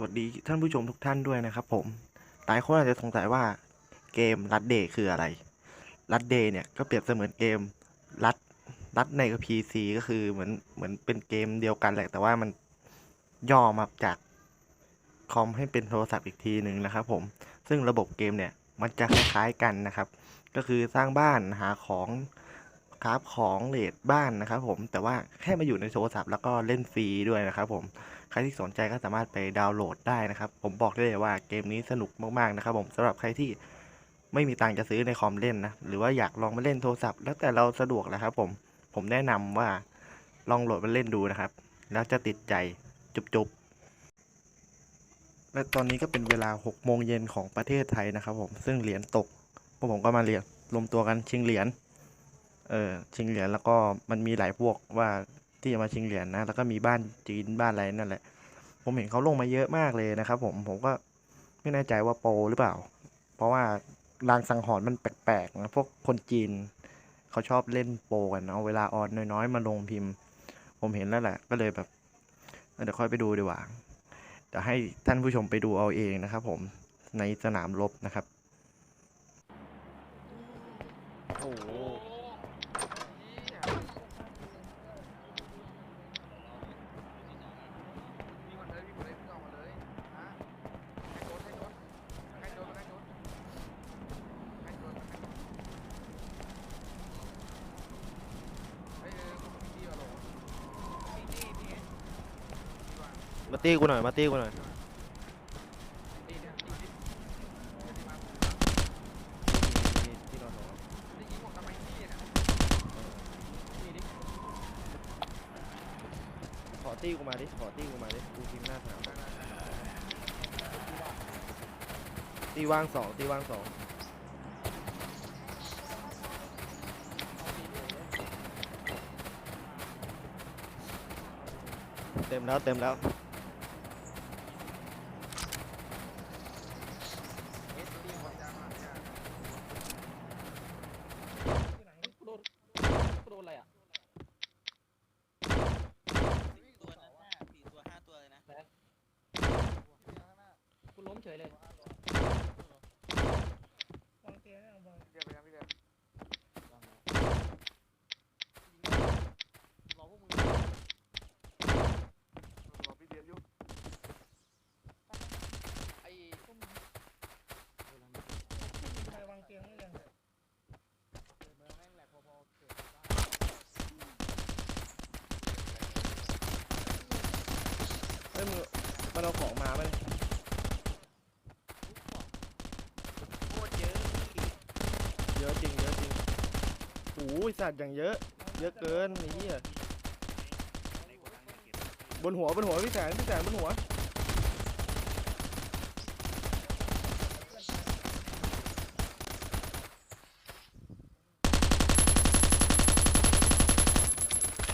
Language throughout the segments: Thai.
สวัสดีท่านผู้ชมทุกท่านด้วยนะครับผมหลายคนอาจจะสงสัยว่าเกมรัดเดย์คืออะไร รัดเดย์เนี่ยก็เปรียบเสมือนเกมรัดรัดในกับ PC ก็คือเหมือนเหมือนเป็นเกมเดียวกันแหละแต่ว่ามันย่อมาจากคอมให้เป็นโทรศัพท์อีกทีหนึ่งนะครับผม ซึ่งระบบเกมเนี่ยมันจะคล้ายๆกันนะครับ ก็คือสร้างบ้านหาของคราฟของเลดบ้านนะครับผมแต่ว่าแค่มาอยู่ในโทรศัพท์แล้วก็เล่นฟรีด้วยนะครับผม ใครที่สนใจก็สามารถไปดาวน์โหลดได้นะครับ ผมบอกได้เลยว่าเกมนี้สนุกมากๆนะครับ ผมสำหรับใครที่ไม่มีตังค์จะซื้อในคอมเล่นนะ หรือว่าอยากลองมาเล่นโทรศัพท์ แล้วแต่เราสะดวกแหละครับ ผม ผมแนะนำว่าลองโหลดมาเล่นดูนะครับ แล้วจะติดใจจุบๆ และตอนนี้ก็เป็นเวลา6โมงเย็นของประเทศไทยนะครับ ผม ซึ่งเหรียญตกพวกผมก็มาเรียนรวมตัวกันชิงเหรียญ เออชิงเหรียญแล้วก็มันมีหลายพวกว่า ที่จะมาชิงเหรียญนะแล้วก็มีบ้านจีนบ้านอะไรนั่นแหละ ผมเห็นเขาลงมาเยอะมากเลยนะครับผมผมก็ไม่แน่ใจว่าโปรหรือเปล่า เพราะว่ารางสังหรณ์มันแปลกๆนะพวกคนจีนเขาชอบเล่นโปรกันเอาเวลาออนน้อยๆ มาลงพิมพ์ ผมเห็นแล้วแหละก็เลยแบบเดี๋ยวค่อยไปดูดีกว่าเดี๋ยวให้ท่านผู้ชมไปดูเอาเองนะครับผมในสนามรบนะครับ โอ้โห วิ่งมาเลยวิ่งมาเลยวิ่งออกมาเลยฮะให้โดนให้โดนให้โดนให้โดนให้โดนให้โดนเฮ้ยเออคุณมีดีเหรอมีดีดีไงดีว่ะ มาตีกูหน่อย มาตีกูหน่อย ขอตีกูมาดิ ขอตีกูมาดิ กูทีมหน้าสนามตีว่างสองตีว่างสองเต็มแล้ว เต็มแล้ว เฮ้ยดีหมดยามาเนี่ย กูโดนกูโดนอะไรอะ ตัวนั้นห้าสี่ตัวห้าตัวเลยนะ กู ล้มเฉยเลย พี่เดียวไปยังพี่เดียว รอพวกมึง รอพี่เดียวอยู่ ไอ้พวกมึง เฮ้ยมึงมันเอาของมาไหม โคตรเยอะ เยอะจริงเยอะจริงโอ้ย สัตว์อย่างเยอะ เยอะเกินไอ้เหี้ยบนหัวบนหัวพี่แสนพี่แสนบนหัว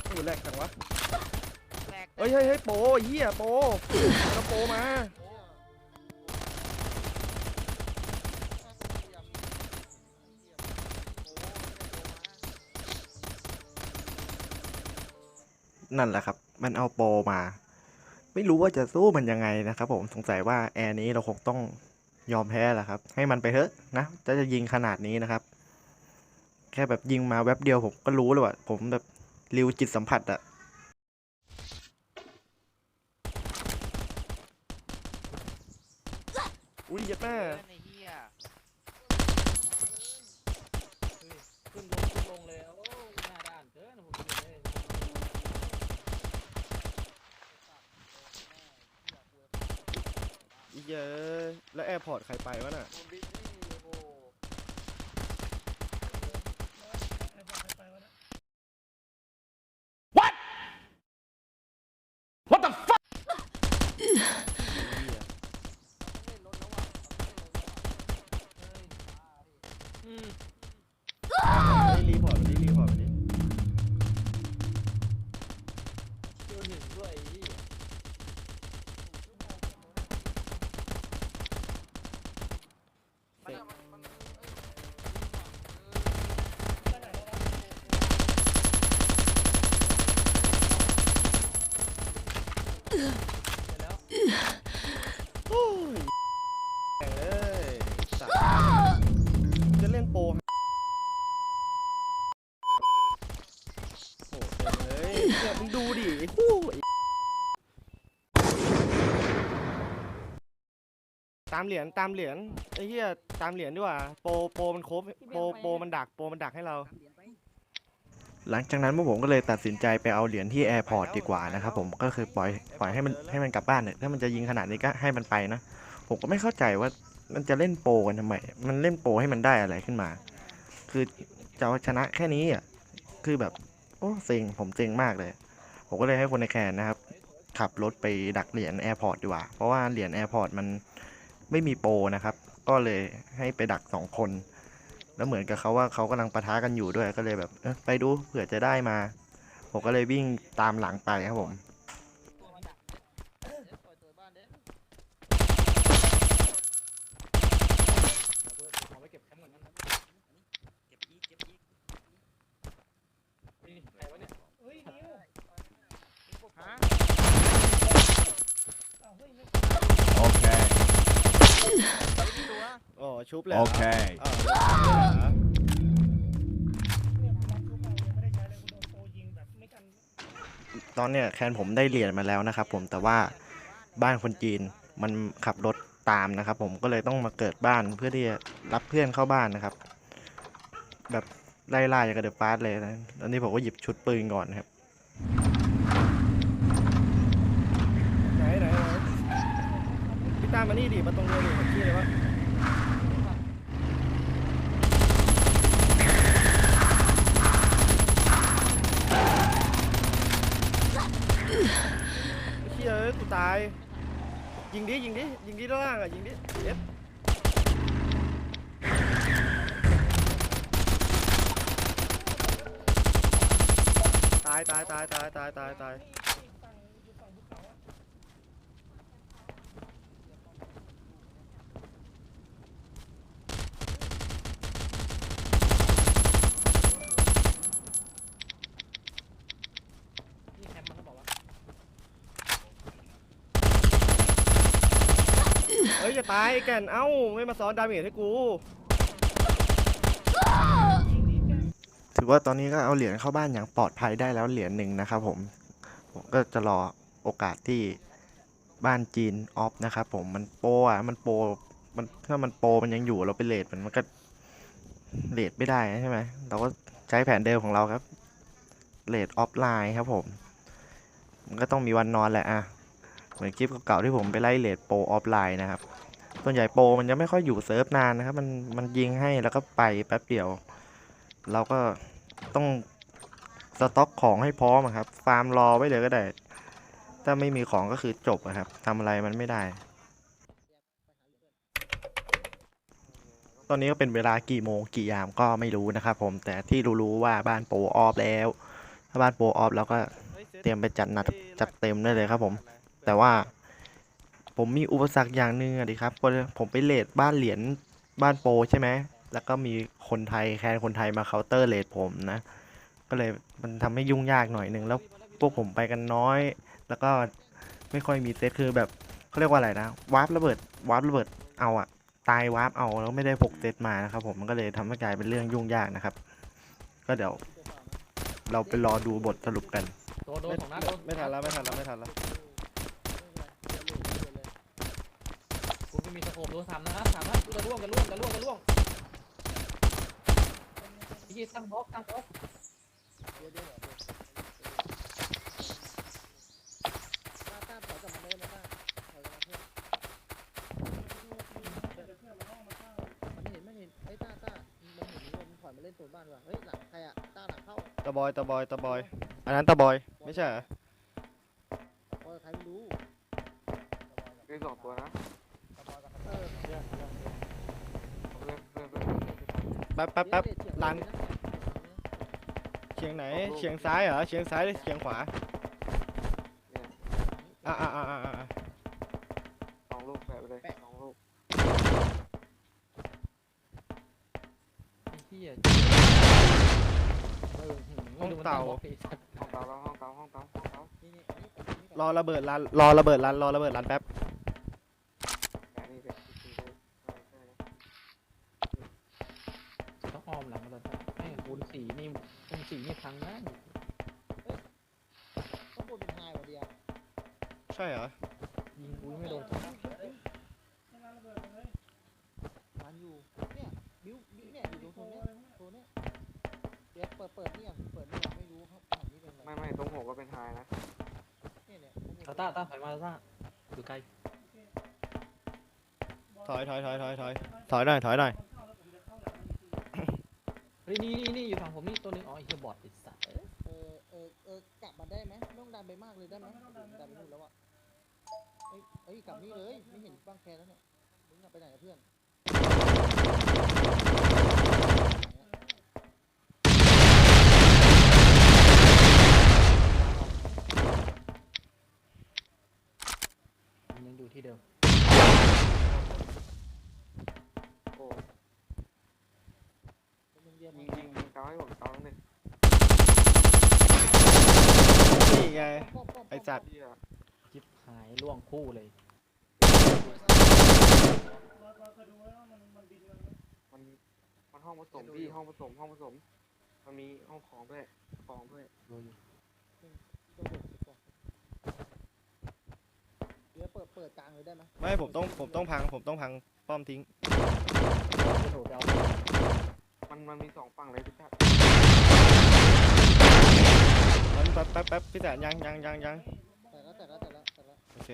โอ้ยแหลกจังวะแรกเฮ้ยเฮ้ยเฮ้ยโปรไอ้เหี้ยโปรเอาโปรมา นั่นแหละครับ มันเอาโปรมา ไม่รู้ว่าจะสู้มันยังไงนะครับ ผมสงสัยว่าแอร์นี้เราคงต้องยอมแพ้แหละครับ ให้มันไปเถอะนะจะจะยิงขนาดนี้นะครับ แค่แบบยิงมาแวบเดียวผมก็รู้เลยว่าผมแบบริวจิตสัมผัสอะอุ้ยเยัดแม่ เพื่อนไอ้เหี้ย ขึ้นลงขึ้นลงเลยโอ้หน้าด้านเกินผมเกลียดเลย อี เยอะ แล้วแอร์พอร์ตใครไปวะน่ะคุณบิ๊กนี่ เล่นโปรเต็ยเนี่ยมึงดูดิตามเหรียญตามเหรียญไอ้เหี้ยตามเหรียญดีกว่าโปรโปรมันโคบโปรโปรมันดักโปรมันดักให้เรา หลังจากนั้นพวกผมก็เลยตัดสินใจไปเอาเหรียญที่แอร์พอร์ตดีกว่านะครับผมก็คือปล่อยปล่อยให้มันให้มันกลับบ้านเนี่ยถ้ามันจะยิงขนาดนี้ก็ให้มันไปนะ ผมก็ไม่เข้าใจว่า มันจะเล่นโปกันทำไม มันเล่นโปให้มันได้อะไรขึ้นมา คือจะชนะแค่นี้อะ คือแบบ โอ้เซ็ง ผมเซ็งมากเลย ผมก็เลยให้คนในแคนนะครับ ขับรถไปดักเหรียญแอร์พอร์ตดีกว่า เพราะว่าเหรียญแอร์พอร์ตมันไม่มีโปนะครับ ก็เลยให้ไปดักสองคน แล้วเหมือนกับเขาว่าเขากำลังปะทะกันอยู่ด้วย ก็เลยแบบ เออไปดูเผื่อจะได้มา ผมก็เลยวิ่งตามหลังไปครับผม ตัวมันดักเด้ปล่อยตัวบ้านเด้เพื่อนขอไปเก็บแคมป์ก่อนนะ เก็บอีกเก็บอีก นี่ใครวะเนี่ย เฮ้ยนิว ฮะ อ้าวเฮ้ยไม่ Okay. ตัวโอ้ชุบเลย Okay. เนี่ยกูรับชุบมายังไม่ได้ใช้เลยกูโดนโปรยิงแบบไม่กันตอนเนี้ยแคนผมได้เหรียญมาแล้วนะครับผมแต่ว่าบ้านคนจีนมันขับรถตามนะครับ ผมก็เลยต้องมาเกิดบ้านเพื่อที่จะรับเพื่อนเข้าบ้านนะครับ แบบไล่ล่าอย่างกับเดอะฟาสเลยนะตอนนี้ผมก็หยิบชุดปืนก่อนครับไหนไหนพี่ ตามมานี่ดิมาตรงเลยดิผมชื่ออะไรวะเชี่ยเอ้ยกูตาย ยิงดิ ยิงดิ ยิงดิด้านล่างอะ ยิงดิเอฟตายตายตายตายตายตายตาย นี่ฝั่งอยู่ฝั่งภูเขาอะ นี่แคมป์มันก็บอกว่า เอ้ยอย่า ตายไอ้แก่นเอ้าไม่มาซ้อนดาเมจให้กู ถือว่าตอนนี้ก็เอาเหรียญเข้าบ้านอย่างปลอดภัยได้แล้วเหรียญหนึ่งนะครับผม ผมก็จะรอโอกาสที่บ้านจีนออฟนะครับผมมันโปรอะมันโปรมันถ้ามันโปรมันยังอยู่เราไปเลทมันมันก็เลทไม่ได้ใช่ไหมเราก็ใช้แผนเดิมของเราครับเลทออฟไลน์ครับผม มันก็ต้องมีวันนอนแหละอะเหมือนคลิปเก่าๆที่ผมไปไล่เลทโปรออฟไลน์นะครับ ส่วนใหญ่โปรมันจะไม่ค่อยอยู่เซิร์ฟนานนะครับ มันมันยิงให้แล้วก็ไปแป๊บเดียว เราก็ต้องสต็อกของให้พร้อมครับ ฟาร์มรอไว้เลยก็ได้ ถ้าไม่มีของก็คือจบครับทำอะไรมันไม่ได้ ตอนนี้ก็เป็นเวลากี่โมงกี่ยามก็ไม่รู้นะครับผม แต่ที่รู้ๆว่าบ้านโปรออฟแล้ว ถ้าบ้านโปรออฟแล้วก็เตรียมไปจัดหนัดจัดเต็มได้เลยครับผม แต่ว่า ผมมีอุปสรรคอย่างหนึ่งอะดิครับเพราะผมไปเลดบ้านเหรียญบ้านโปรใช่ไหมแล้วก็มีคนไทยแคนคนไทยมาเคาน์เตอร์เลดผมนะ ก็เลยมันทำให้ยุ่งยากหน่อยหนึ่งแล้วพวกผมไปกันน้อย แล้วก็ไม่ค่อยมีเซตคือแบบเขาเรียกว่าอะไรนะวาร์ประเบิดวาร์ประเบิดเอาอะตายวาร์ปเอาแล้วไม่ได้พกเซตมานะครับ ผมมันก็เลยทำให้กลายเป็นเรื่องยุ่งยากนะครับ ก็เดี๋ยว เราไปรอดูบทสรุปกันโดนโดนสองนัดโดนไม่ทันแล้วไม่ทันแล้วไม่ทันแล้ว คุณไมีสโคปโดนสามนัดสามนัดจะล่วงจะล่วงจะล่วงจะล่วงยี่ตั้งบล็อกตั้งบล็อกมันเห็นมันเห็นไอ้ตาตามันเห็นมันถอยมาเล่นโซนบ้านว่ะเฮ้ยหลังใครอะตาหลังเข้าตะบอยตะบอยตะบอย อันนั้นตะบอย ไม่ใช่เหรอเพราะใครไม่รู้ มีสองตัวนะ แป๊บแป๊บแป๊บเดี๋ยวเดี๋ยวร้านเดี๋ยวเดี๋ยวเฉียงไหนเฉียงซ้ายเหรอเฉียงซ้ายหรือเฉียงขวาอ่าอ่าอ่าอ่าสองลูกแปะไปเลยสองลูกไอ้เหี้ยเออหืห้องดูมันเต่างบล็อกไอ้สัตว์ห้องเตาแล้วห้องเตาห้องเตาห้องเตานี่นี่อันนี้อันนี้ก่อนรอระเบิดรันรอระเบิดรันรอระเบิดรันแป๊บ แปะนี่เป็นสี่ลูกใช่ใช่ ต้องออมหลังมาตอนนั้นแม่งคูณสี่นี่คูณสี่นี่พังนะ ข้างบนเป็นไฮว่ะเดียว ใช่เหรอ ยิงกูไม่โดนไม่น่าระเบิดตรงอยู่ เนี่ย บิวบิวเนี่ยอยู่ตรงโซนเนี้ยโซนเนี้ยเดี๋ยวเปิดเปิดเนี่ยเปิดเนี่ยไม่รู้ครับฝั่งนี้เป็นอะไรไม่ไม่ตรงหัวก็เป็นไฮนะเนี่ยเนี่ยผมเห็นตาต้าต้าถอยมาต้าอยู่ไกลถอยถอยถอยถอยถอยถอยหน่อยถอยหน่อยเฮ้ยนี่นี่นี่อยู่ฝั่งผมนี่ตัวหนึงอ๋อไอ้เหี้ยบอดไอ้สัตว์เอ้ยเออเออเออกลับมาได้ไหมไม่ต้องดันไปมากเลยได้ไหม เอ้ยเอ้ยกลับนี่เลยไม่เห็นบ้างแคแล้วเนี่ยมึงอะไปไหนกับเพื่อนมันยังอยู่ที่เดิมโอ้มึงเรียนยิมางยิงยิงเกาให้ผมเกาหนึ่งนี่ไงป้อมป้อมไอ้สัตว์ เหี้ย จิบหายล่วงคู่เลยเราเคยดูแล้วมันมันบินมันมันมันห้องผสมพี่ ห้องผสม ห้องผสม มันมีห้องของด้วย ของด้วย ดูอยู่ตัวเดือดดีกว่าเดี๋ยวเปิดเปิดกลางเลยได้ไหมไม่ผมต้องผมต้องพัง ผมต้องพังป้อมทิ้ง กระโดดไปเอามันมันมีสองฝั่งเลยพี่ชัดมันแป๊บแป๊บแป๊บพี่แสนยังยังยังยัง เค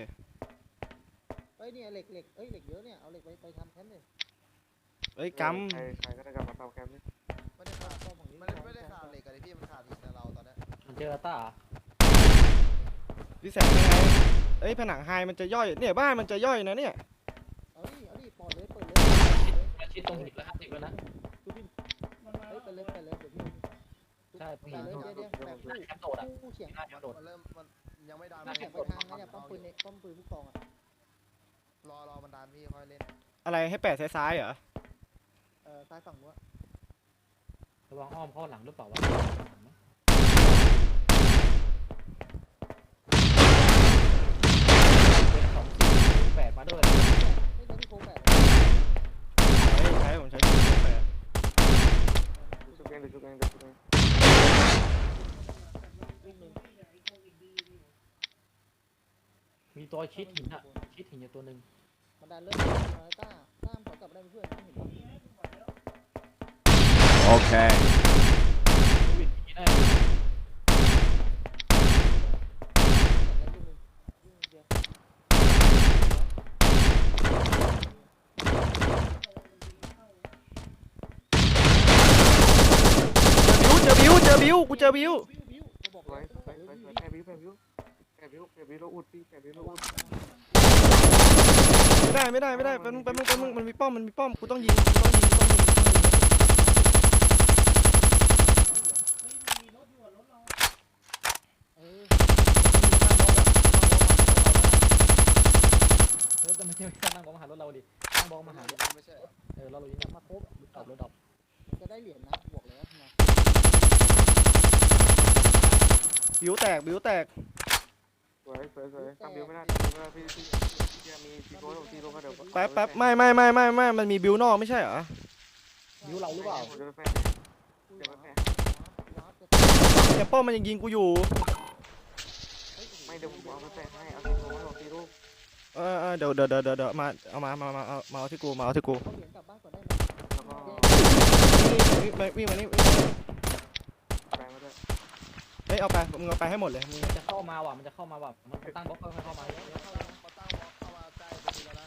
เอ้ยเนี่ยเหล็กเหล็กเอ้ยเหล็กเยอะเนี่ยเอาเหล็กไปไปทำแคมป์เลยเอ้ยกใครใครก็ได้กลับมาเตาแคมป์นี่ไม่ได้ขาดป้อมฝั่งนี้ไม่ได้ไม่ได้ขาดเหล็กกันดิพี่มันขาดหินแต่เราตอนเนี้ยมันเจอต้าเหรอำพี่แสนยังไงเอ้ยผนังไฮมันจะย่อยเนี่ยบ้านมันจะย่อยนะเนี่ยเอาดิเอาดิปอดเลยเปิดเลยมาชิดตรงหินแล้วห้าสิบแล้วนะดูดิมันมาเฮ้ยไปเลยไปเลยเดี๋ยวพี่ใช่ตรงไปหินเลยตรงเดี๋ยวเดี๋ยวแบบหน้าแคมป์โดดอะผู้เสียงหน้าแคมป์โดดมันเริ่มมัน ยังไม่ดันผู้เสียงไปทางนั้นเนี่ยป้อมปืนเนี่ยป้อมปืนลูกซองอะรอรอมันดันพี่ค่อยเล่นอะไรให้แปะซ้ายๆเหรอเอ่อซ้ายฝั่งนู้นระวังอ้อมเข้าหลังหรือเปล่าวะเป็นสองสี่แปดมาด้วยไม่ได้พี่โคแปดใช้ใช้ผมใช้แปะดูชุบเองดูชุบเองดูชุบเอง ลูกหนึ่ง มีตัวชิดหินอะชิดหินอยู่ตัวหนึ่งมันดันเริ่มมาต้าต้ามขอกลับได้เพื่อนไม่เห็นปะโอเควิดได้แต่ละลูกหนึ่งเดียวเจอบิวเจอบิวกูเจอบิว บิวบิวเขาบอกไว้เลยไว้ไว้ไว้แปะวิวแปะวิวแปะวิ วแปะวิวแล้วอุดพี่แปะวิวแล้วอุดไม่ได้ไม่ได้ไม่ได้แป๊บนึงแป๊บนึงแป๊บนึงมันมีป้อมมันมีป้อมกูต้องยิงกูต้องยิงกูต้องยิงกูต้องยิงมีรถอยู่รถเราเออเออแต่ไม่ใช่ไม่ใช่นั่งบอกมาหารถเราดินั่งบอกมาหาเนี่ยไม่ใช่เหรอเออเราเรายิงน้ำมาปุ๊บดอบรถดอบมันจะได้เหรียญนะบอกเลยว่าทำไมบิวแตกบิวแตกส วยสวยสวยทำวิวไม่ได้ทำวิวไม่ได้พี่พี่พี่มีซีโร่ซีโร่ก็เดี๋ยวแป๊บแป๊บไม่ไม่ไม่ไม่ไม่มันมีบิวนอกไม่ใช่เหรอนิ้วเราหรือเปล่าผมจะไปแปะคุยเดี๋ยวว้าไปวแปะว้าวจะเนี่ยป้อมมันยังยิงกูอยู่เฮ้ยโอ้โหไม่เดี๋ยวผมเอาไปแปะให้เอาซีโร่เอาซีโร่เออเออเดี๋ยวเดี๋ยวเดี๋ยวเดี๋ยวเดี๋ยวมาเอามามามาเอามาเอาที่กูมาเอาที่กูเอาเหรียญกลับบ้านก่อนได้ไหมแล้วก็นี่มาวิ่งมานี่วิ่งมานี่ แปะมาด้วย เฮ้ยเอาไปมึงเอาไปให้หมดเลยมึงมันจะเข้ามาว่ะมันจะเข้ามาว่ะมันตั้งบล็อกค่อยๆเข้ามาเยอะเขาตั้งบล็อกเข้ามาใกล้ตรงนี้แล้วนะ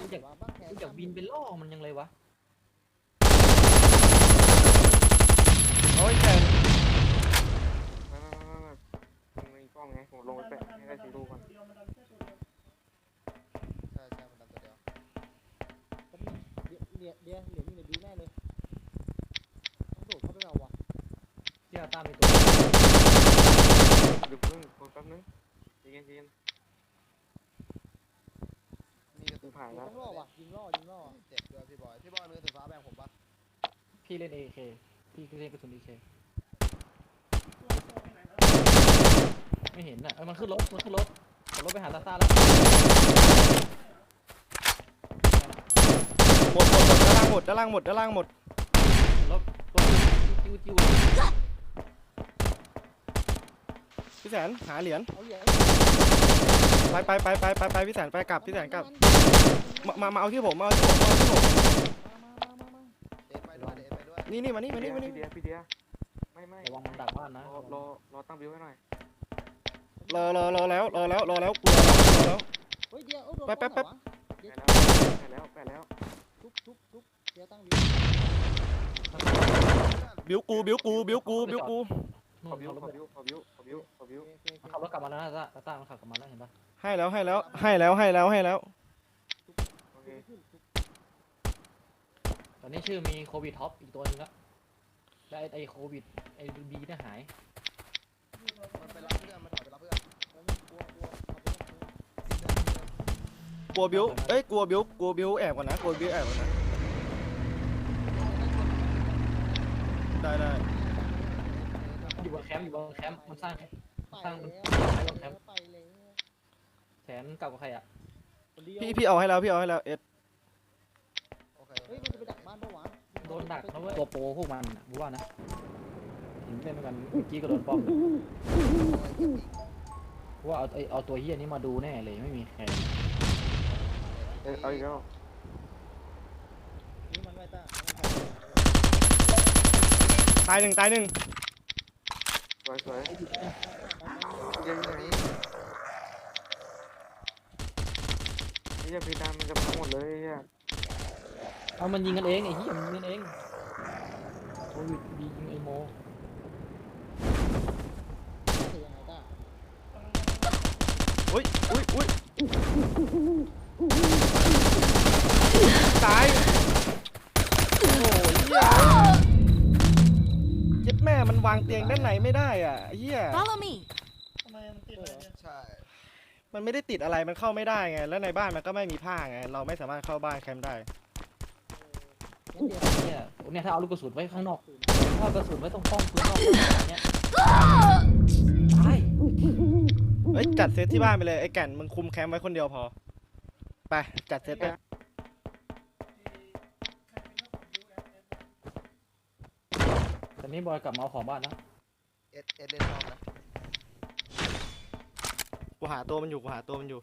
รู้จักบ้างแครู้จักบินเป็นล่อมันยังเลยวะโอ้ยแก ไม่ไม่ไม่ไม่ไม่มีกล้องไงผมลงไปแปะให้ได้ซีโร่ก่อน เดียวมันดันแค่ตัวเดียว ใช่ใช่มันดันตัวเดียว เหรียญเหรียญเหรียญอยู่ในบิวแน่เลยต้องโดดเข้าไปเอาว่ะ ที่อาต้ามีตัว เดี๋ยวเพิ่งกดแป๊บนึงใจเย็นใจเย็น มีกระสุน ผ่านแล้ว ต้องล่อว่ะยิงล่อยิงล่อ เจ็บด้วยพี่บอยพี่บอยมีกระสุนฟ้าแบ่งผมปะ พี่ เล่นเอเคพี่เล่นกระสุนเอเคตัวตัวไปไหนแล้วไม่เห็นอะเออมันขึ้นรถมันขึ้นรถขับรถไปหาตาต้าแล้วหมดหมดหมดด้านล่างหมดด้านล่างหมดด้านล่างหมดรถรถจิ้วจิ้วพี่แสนหาเหรียญเอาเหรียญไปไปไปไปไปไปพี่แสนไปกลับพี่แสนกลับมามามาเอาที่ผมมาเอาที่ผมมาเอาที่ผม มามามามา เอ็นไปด้วยเอ็ นไปด้วยนี่นี่มานี่มานี่มานี่พี่เดียพี่เดียไม่ไม่ระวังมันดักบ้านนะ รอรอรอตั้งบิวให้หน่อยรอรอรอแล้วรอแล้วรอแล้วกลัวแล้วกลัวแล้ว เฮ้ยเดี๋ยวเอาโดนแป๊บแป๊บแป๊บเดี๋ยวแปะแล้วแปะแล้วทุบทุบทุบเดี๋ยวตั้งวิบิวกูบิวกูบิวกูบิวกูขอบิวขอบิวขอบิวขอบิวขอบิวโอเคโอเคมันขับรถกลับมาแล้วนะตาตาตามันขับกลับมาแล้วเห็นปะให้แล้วให้แล้วให้แล้วให้แล้วให้แล้ว โอเคขึ้นทุบ ตอนนี้ชื่อมีโควิดท็อปอีกตัวหนึงละและไอ้ไอ้โควิดไอ้บีเนี่ยหาย มันไปรับเพื่อนมันถอยไปรับเพื่อนแล้วมันกลัวกลัวเอาไปเอาไปกลัวบิวเอ้ยกลัวบิวกลัวบิวแอบก่อนนะกลัวบิวแอบก่อนนะได้ได้อยู่บนแคมป์อยู่บนแคมป์มันสร้าง ไปสร้างแล้วไปบนแคมป์ไปแล้วแสนกลับกับใครอะคนเดียวพี่พี่เอาให้แล้วพี่เอาให้แล้วเอ็ดโอ เคเฮ้ยมันจะไปดักบ้านปะวะโดนดักนะเว้ยตัวโปรพวกมันน่ะกูว่านะเห็นเล่นด้วยกันเมื่อกี้ก็โดนป้อมเลยกูว่าเอาไอ้เอาตัวเฮียนี้มาดูแน่เลยไม่มีใครเออเอาอีกแล้วนี่มันไว้ตาตายหนึ่งตายหนึ่งสวยสวยพี่เดียอยู่ไหนพี่จะพีดานมันจะพังหมดเลยเฮีย เอามันยิงกันเองไอ้เฮียมันยิงกันเองโควิดบียิงไอ้โมคือยังไงตาอุ้ยอุ้ยอุ้ยตาย โอ้โหเหี้ยเจ็ดแม่มันวางเตียงด้านในไม่ได้อะเฮีย Follow me. ทำไมมันติดอะไรเนี่ยใช่ มันไม่ได้ติดอะไรมันเข้าไม่ได้ไง แล้วในบ้านมันก็ไม่มีผ้าไง เราไม่สามารถเข้าบ้านแคมป์ได้งั้น เนี่ยเนี่ยถ้าเอาลูกกระสุนไว้ข้างนอกถ้ากระสุนไว้ตรงป้อมปืนนอกเนี่ยตายเอ้ยจัดเซตที่บ้านไปเลยไอ้แก่นมึงคุมแคมป์ไว้คนเดียวพอ ไปจัดเซตไปตอนนี้บอยกลับมาเอาของบ้านแล้วเอ็ดเอ็ดเล่นพร้อมนะกูหาตัวมันอยู่กูหาตัวมันอยู่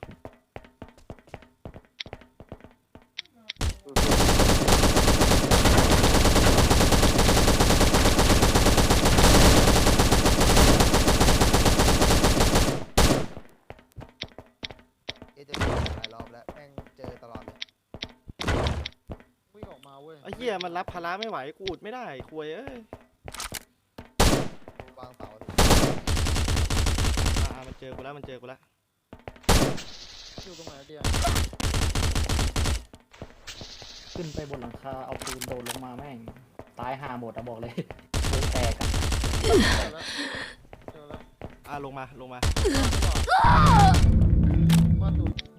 เอ็ดจะมีหลายรอบแล้วแม่งเจอตลอดเลย วิ่งออกมาเว้ย ไอ้เหี้ย มันรับภาระไม่ไหวกูอุดไม่ได้คุยเอ้ยวางเสาอ่ามันเจอกูแล้วมันเจอกูแล้วอยู่ตรงไหนเดียวขึ้นไปบนหลังคาเอาปืนโดนลงมาแม่ง ตายห่าหมดอะบอกเลยโดนแตกอะเจอแล้วเจอแล้วอ่าลงมาลงมามาตุเดี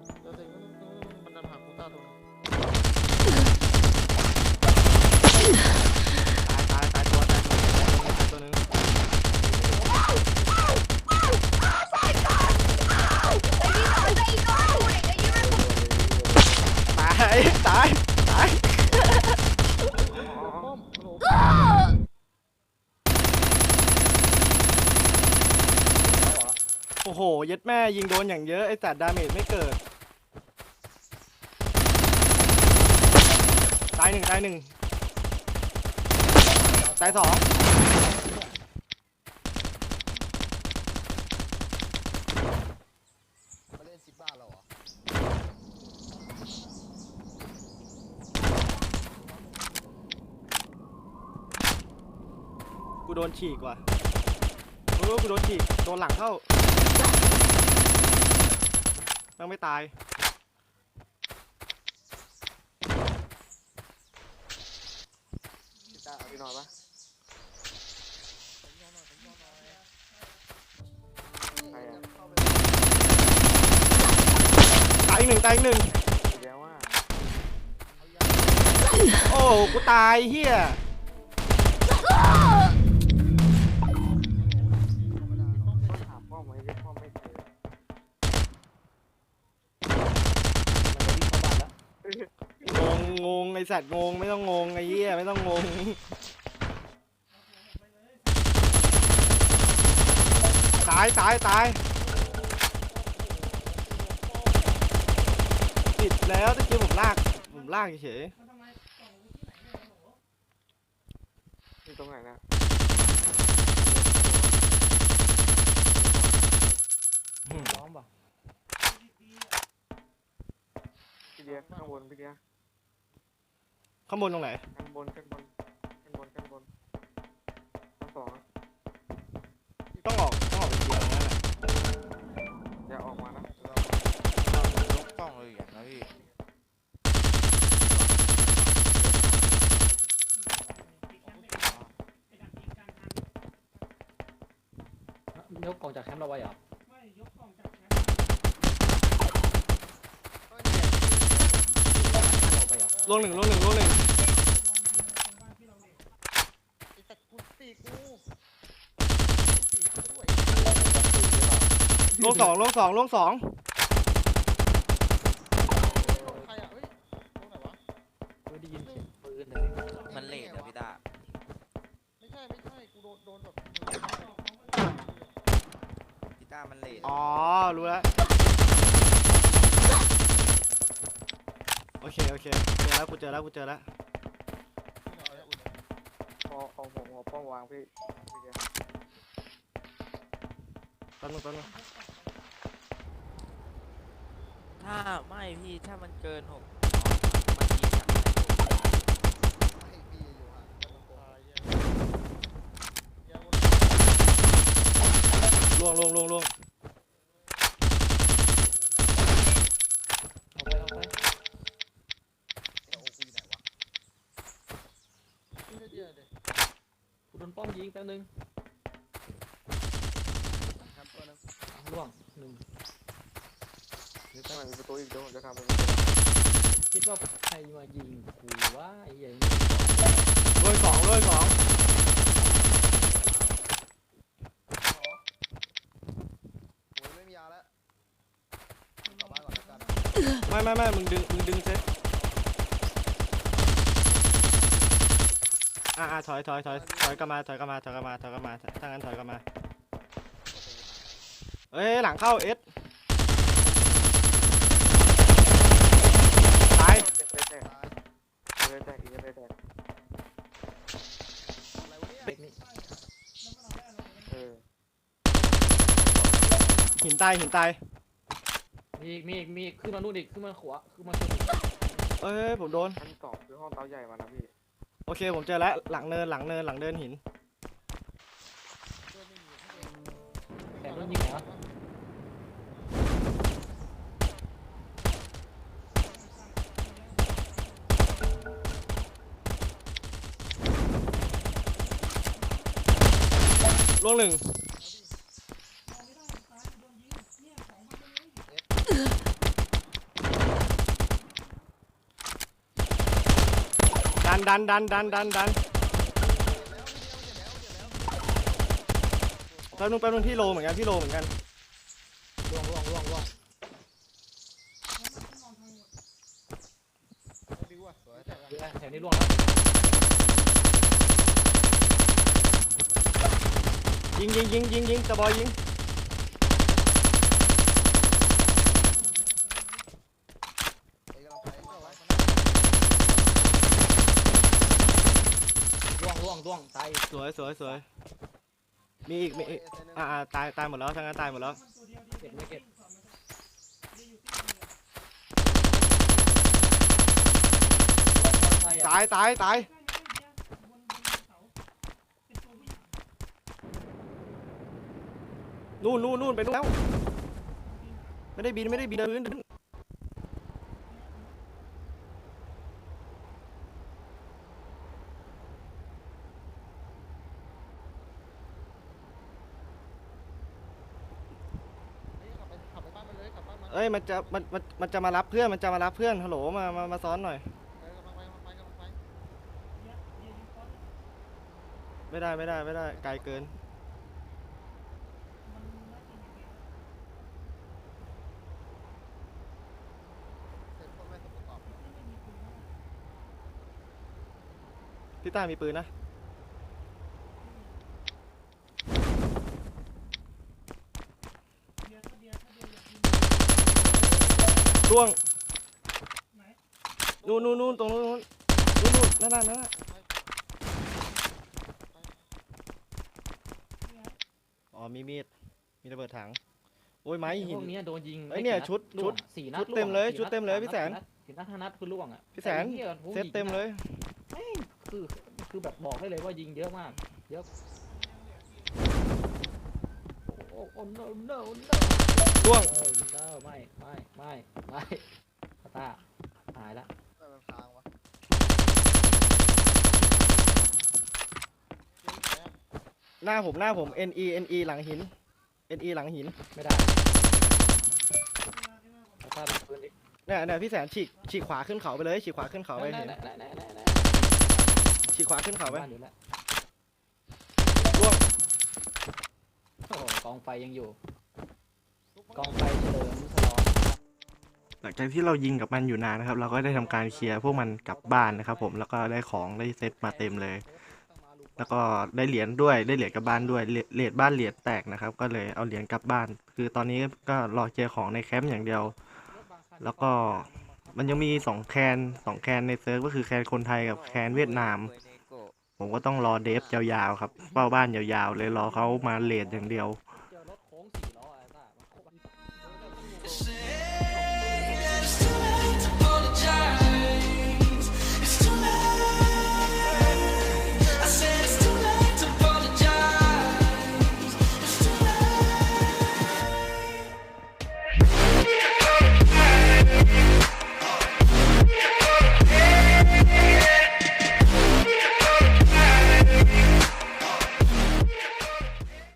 ๋ยว ย็ดแม่ยิงโดนอย่างเยอะ ไอ้สัตว์ดาเมจไม่เกิด ตายหนึ่งตายหนึ่งตายสองมาเล่นซิบ้านเราเหรอกูโดนฉีกว่ะกูรู้ว่ากูโดนฉีกโดนหลังเข้า ต้องไม่ตาย พี่ตาเอาพี่นอนปะใครอะตายอีกหนึ่งตายอีกหนึ่งอีกแล้วว่าโอ้กูตายเฮีย สัตว์งงไม่ต้องงงไอเหี้ยไม่ต้องงงตตายตายตายติดแล้วตะกี้ผมลากผมลากเฉยมันทำไมกล่องที่ไหนเนี่ยโอ้โหอยู่ตรงไหนนะล้อมป่ะพี่เดียข้างบนพี่เดียๆ ข้างบนตรงไหน ข้างบนข้างบนข้างบนข้างบนชั้นสองอะต้องออกต้องออกไปเคลียร์ตรงนั้นแหละอย่าออกมานะยกกล้องเลยอย่างนะพี่ยกกล่องจากแคมป์เราไว้เหรอ ไม่ยกกล่องจากแคมป์ เราไปเหรอ ลงหนึ่งลงหนึ่งลงหนึ่งลองยิงตรงบ้านที่เราเด็กไอ้สัตว์กูตีกูตีกูด้วยลงสองลงสองลงสอง เจอแล้วกูเจอแล้วกูเจอแล้วพอเอาผมเอาป้อมวางพี่พี่เดียแป๊บนึงแป๊บนึงถ้าไม่พี่ถ้ามันเกินหกมันยิงจากไหนให้พี่อยู่ห่างกันตรงล่วงล่วงล่วงล่วง ไม่เดียวเด็กูโดนป้อมยิงแป๊บนึงครับตัวนึงอะล่วงหนึ่งนี่ข้างหลังมีประตูอีกเดี๋ยวผมจะทำเป็นคิดว่าใครมายิงกูวะไอ้เหี้ยล่วงสองล่วงสองโอ้ยไม่มียาแล้วกลับบ้านก่อนแล้วกัน ไม่ไม่ไม่มึงดึงมึงดึงเซ็ต อ่าอ่าถอยถอยถอยถอยกลับมาถอยกลับมาถอยกลับมาถอยกลับมาถ้างั้นถอยกลับมาเอ้ยหลังเข้าเอสตายเจ็บเลยแตกตายเลยแตกอีกเลยแตกอะไรวะเนี่ยเด็กนี่เออหินตายหินตายมีอีกมีอีกมีอีกขึ้นมานู่นอีกขึ้นมาขวาขึ้นมาขึ้นอีกเอ้ยผมโดนชั้นสองคือห้องเตาใหญ่มานะพี่โอเคผมเจอแล้วหลังเนินหลังเนินหลังเนินหิน แต่โดนยิงไหนวะล่วงหนึ่ง ดันดันดันดันดันดันแป๊บนึงแป๊บนึงที่โลเหมือนกันที่โลเหมือนกันล่วงล่วงล่วงล่วงแถวนี้ล่วงแล้วยิงยิงยิงยิงยิงตะบอยยิง เอกกำลังไปกำลังไป ล่ วงตายสวยสวยสวยมีอีกมีอีกอ่าอ่าตายตายหมดแล้วทั้งนั้นตายหมดแล้วเก็บไม่เก็บใช่อะตายตายตายนู่นนู่นนู่นไปนู่นแล้วไม่ได้บินไม่ได้บินเดินพื้น เอ้ยมันจะมันมันมันจะมารับเพื่อนมันจะมารับเพื่อนฮัลโหลมามามาซ้อนหน่อย ไม่ได้ไม่ได้ไม่ได้ไกลเกิน พี่ต้ามีปืนนะ ล่วงไหนนู่นนู่นนู่นตรงนู้นนู่นนู่นนู่นนั่นน่ะนั่นน่ะนี่ไงอ๋อมีมีดมีระเบิดถังโอ้ยไม้หิพน วกเนี้ยโดนยิงเอ้ยเนี่ยไม่กี่ชุดล่วงชุดสี่นัดชุดเต็มเลยวงชุดเต็มเลยสี่พี่แสนนัดสี่นัดห้านัดคือล่วงอะพี่แสนต่ไอ้หี้ยโอ้โหเซตเต็มเลยแม่งคือคือแบบบอกได้เลยว่ายิงเยอะมาก เยอะ โอ้โอ้ no no no ล่วงเออ no ไม่ไม่ไม่ไม่ตาตาหายละเออค้างวะหน้าผมหน้าผม N E N E หลังหิน N E หลังหินไม่ได้ตาตาเป็นปืนดิเนี่ยเนี่ยพี่แสนฉีกฉีกขวาขึ้นเขาไปเลยฉีกขวาขึ้นเขาไปได้เห็นได้ได้ได้ได้ได้ฉีกขวาขึ้นเขาไปบ้านอยู่แล้วล่วง โอ้กองไฟยังอยู่ กองไฟเฉลิมฉลองหลังจากที่เรายิงกับมันอยู่นานนะครับ เราก็ได้ทำการเคลียร์พวกมันกลับบ้านนะครับ ผมแล้วก็ได้ของได้เซตมาเต็มเลย แล้วก็ได้เหรียญด้วยได้เหรียญกลับบ้านด้วยเหรียญเหรียญบ้านเหรียญแตกนะครับ ก็เลยเอาเหรียญกลับบ้าน คือตอนนี้ก็รอเคลียร์ของในแคมป์อย่างเดียว แล้วก็มันยังมีสองแคนสองแคนในเซิร์ฟก็คือแคนคนไทยกับแคนเวียดนาม ผมก็ต้องรอเดฟยาวๆครับเฝ้าบ้านยาวๆเลยรอเขามาเลดอย่างเดียว